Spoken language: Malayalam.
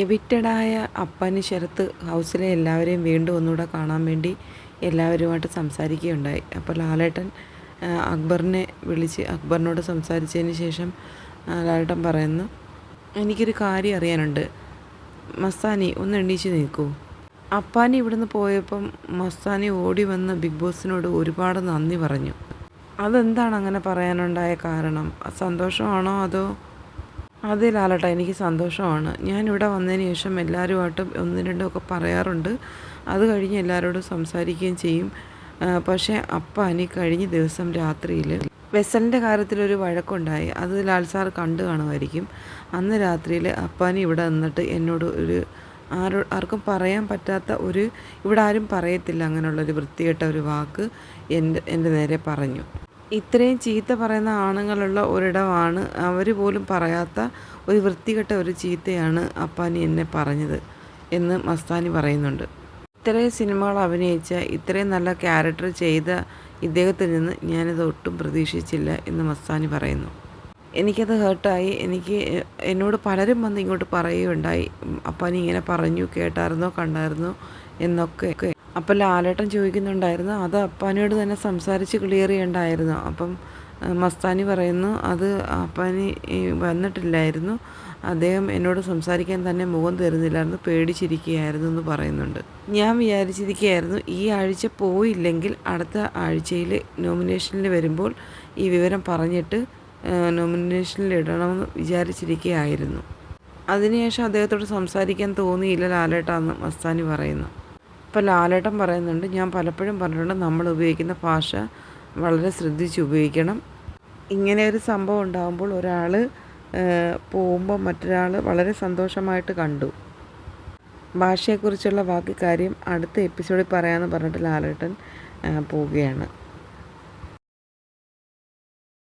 എവിക്റ്റഡായ അപ്പന് ശരത്ത് ഹൗസിലെ എല്ലാവരെയും വീണ്ടും ഒന്നുകൂടെ കാണാൻ വേണ്ടി എല്ലാവരുമായിട്ട് സംസാരിക്കുകയുണ്ടായി. അപ്പോൾ ലാലേട്ടൻ അക്ബറിനെ വിളിച്ച് അക്ബറിനോട് സംസാരിച്ചതിന് ശേഷം ലാലേട്ടൻ പറയുന്നു എനിക്കൊരു കാര്യം അറിയാനുണ്ട്. മസ്താനി ഒന്ന് എണീച്ച് നിൽക്കൂ. അപ്പാനി ഇവിടുന്ന് പോയപ്പം മസ്താനി ഓടി വന്ന് ബിഗ് ബോസിനോട് ഒരുപാട് നന്ദി പറഞ്ഞു. അതെന്താണ് അങ്ങനെ പറയാനുണ്ടായ കാരണം? സന്തോഷമാണോ അതോ അതെ ലാലട്ട എനിക്ക് സന്തോഷമാണ്. ഞാൻ ഞാനിവിടെ വന്നതിന് ശേഷം എല്ലാവരുമായിട്ടും ഒന്ന് രണ്ടും ഒക്കെ പറയാറുണ്ട്. അത് കഴിഞ്ഞ് എല്ലാവരോടും സംസാരിക്കുകയും ചെയ്യും. പക്ഷേ പക്ഷേ അപ്പാനി കഴിഞ്ഞ ദിവസം രാത്രിയിൽ വെസലിന്റെ കാര്യത്തിലൊരു വഴക്കുണ്ടായി. അത് ലാൽ സാർ കണ്ടു കാണുമായിരിക്കും. അന്ന് രാത്രിയിൽ അപ്പാനി ഇവിടെ നിന്നിട്ട് എന്നോട് ഒരു ആരോ ആർക്കും പറയാൻ പറ്റാത്ത ഒരു ഇവിടെ ആരും പറയത്തില്ല അങ്ങനെയുള്ളൊരു വൃത്തികെട്ട ഒരു വാക്ക് എന്റെ എന്റെ നേരെ പറഞ്ഞു. ഇത്രയും ചീത്ത പറയുന്ന ആണുങ്ങളുള്ള ഒരിടമാണ് അവർ പോലും പറയാത്ത ഒരു വൃത്തികെട്ട ഒരു ചീത്തയാണ് അപ്പാനി എന്നെ പറഞ്ഞത് എന്ന് മസ്താനി പറയുന്നുണ്ട്. ഇത്രയും സിനിമകൾ അഭിനയിച്ച ഇത്രയും നല്ല ക്യാരക്ടർ ചെയ്ത ഇദ്ദേഹത്തിൽ നിന്ന് ഞാനിത് ഒട്ടും പ്രതീക്ഷിച്ചില്ല എന്ന് മസ്താനി പറയുന്നു. എനിക്കത് ഹേർട്ടായി. എനിക്ക് എന്നോട് പലരും വന്ന് ഇങ്ങോട്ട് പറയുകയുണ്ടായി. അപ്പാനി ഇങ്ങനെ പറഞ്ഞു കേട്ടായിരുന്നോ കണ്ടായിരുന്നോ എന്നൊക്കെ അപ്പം ലാലേട്ടൻ ചോദിക്കുന്നുണ്ടായിരുന്നു അത് അപ്പാനിയോട് തന്നെ സംസാരിച്ച് ക്ലിയർ ചെയ്യണ്ടായിരുന്നു. അപ്പം മസ്താനി പറയുന്നു അത് അപ്പാനി വന്നിട്ടില്ലായിരുന്നു. അദ്ദേഹം എന്നോട് സംസാരിക്കാൻ തന്നെ മുഖം തരുന്നില്ലായിരുന്നു പേടിച്ചിരിക്കുകയായിരുന്നു എന്ന് പറയുന്നുണ്ട്. ഞാൻ വിചാരിച്ചിരിക്കുകയായിരുന്നു ഈ ആഴ്ച പോയില്ലെങ്കിൽ അടുത്ത ആഴ്ചയിൽ നോമിനേഷനിൽ വരുമ്പോൾ ഈ വിവരം പറഞ്ഞിട്ട് നോമിനേഷനിൽ ഇടണമെന്ന് വിചാരിച്ചിരിക്കുകയായിരുന്നു. അതിനുശേഷം അദ്ദേഹത്തോട് സംസാരിക്കാൻ തോന്നിയില്ല ലാലേട്ടാന്ന് മസ്താനി പറയുന്നു. ഇപ്പോൾ ലാലേട്ടൻ പറയുന്നുണ്ട് ഞാൻ പലപ്പോഴും പറഞ്ഞിട്ടുണ്ട് നമ്മൾ ഉപയോഗിക്കുന്ന ഭാഷ വളരെ ശ്രദ്ധിച്ച് ഉപയോഗിക്കണം. ഇങ്ങനെ ഒരു സംഭവം ഉണ്ടാകുമ്പോൾ ഒരാൾ പോകുമ്പോൾ മറ്റൊരാൾ വളരെ സന്തോഷമായിട്ട് കണ്ടു. ഭാഷയെക്കുറിച്ചുള്ള ബാക്കി കാര്യം അടുത്ത എപ്പിസോഡിൽ പറയാമെന്ന് പറഞ്ഞിട്ട് ലാലേട്ടൻ പോവുകയാണ്.